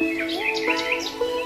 バイバイ!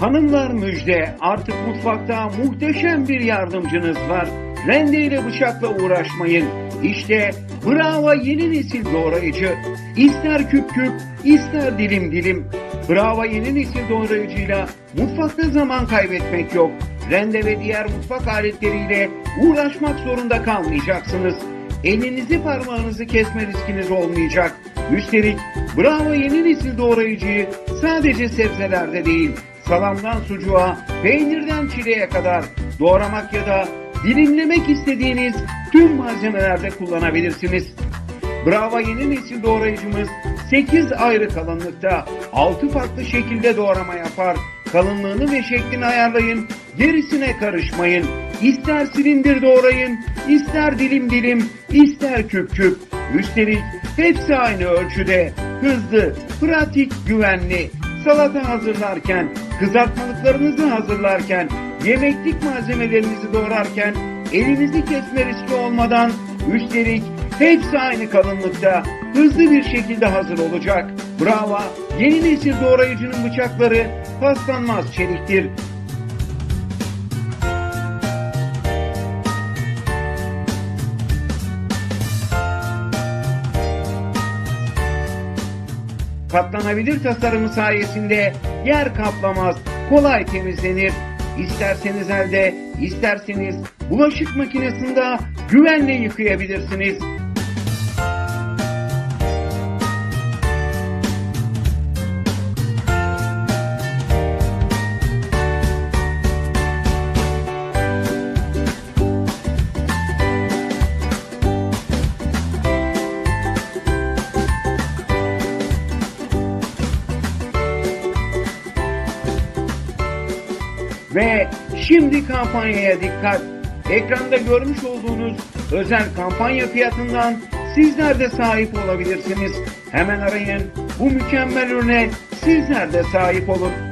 Hanımlar müjde artık mutfakta muhteşem bir yardımcınız var. Rende ile bıçakla uğraşmayın. İşte Bravo yeni nesil doğrayıcı. İster küp küp, ister dilim dilim. Bravo yeni nesil doğrayıcıyla mutfakta zaman kaybetmek yok. Rende ve diğer mutfak aletleriyle uğraşmak zorunda kalmayacaksınız. Elinizi parmağınızı kesme riskiniz olmayacak. Üstelik Bravo yeni nesil doğrayıcıyı sadece sebzelerde değil, salamdan sucuğa, peynirden çileğe kadar doğramak ya da dilimlemek istediğiniz tüm malzemelerde kullanabilirsiniz. Bravo yeni nesil doğrayıcımız 8 ayrı kalınlıkta 6 farklı şekilde doğrama yapar. Kalınlığını ve şeklini ayarlayın, gerisine karışmayın. İster silindir doğrayın, ister dilim dilim, ister küp küp. Üstelik hepsi aynı ölçüde. Hızlı, pratik, güvenli. Salata hazırlarken, kızartmalıklarınızı hazırlarken, yemeklik malzemelerinizi doğrarken elinizi kesme riski olmadan üstelik hepsi aynı kalınlıkta hızlı bir şekilde hazır olacak. Bravo! Yeni nesil doğrayıcının bıçakları paslanmaz çeliktir. Katlanabilir tasarımı sayesinde yer kaplamaz, kolay temizlenir. İsterseniz elde, isterseniz bulaşık makinesinde güvenle yıkayabilirsiniz. Ve şimdi kampanyaya dikkat. Ekranda görmüş olduğunuz özel kampanya fiyatından sizler de sahip olabilirsiniz. Hemen arayın. Bu mükemmel ürüne sizler de sahip olun.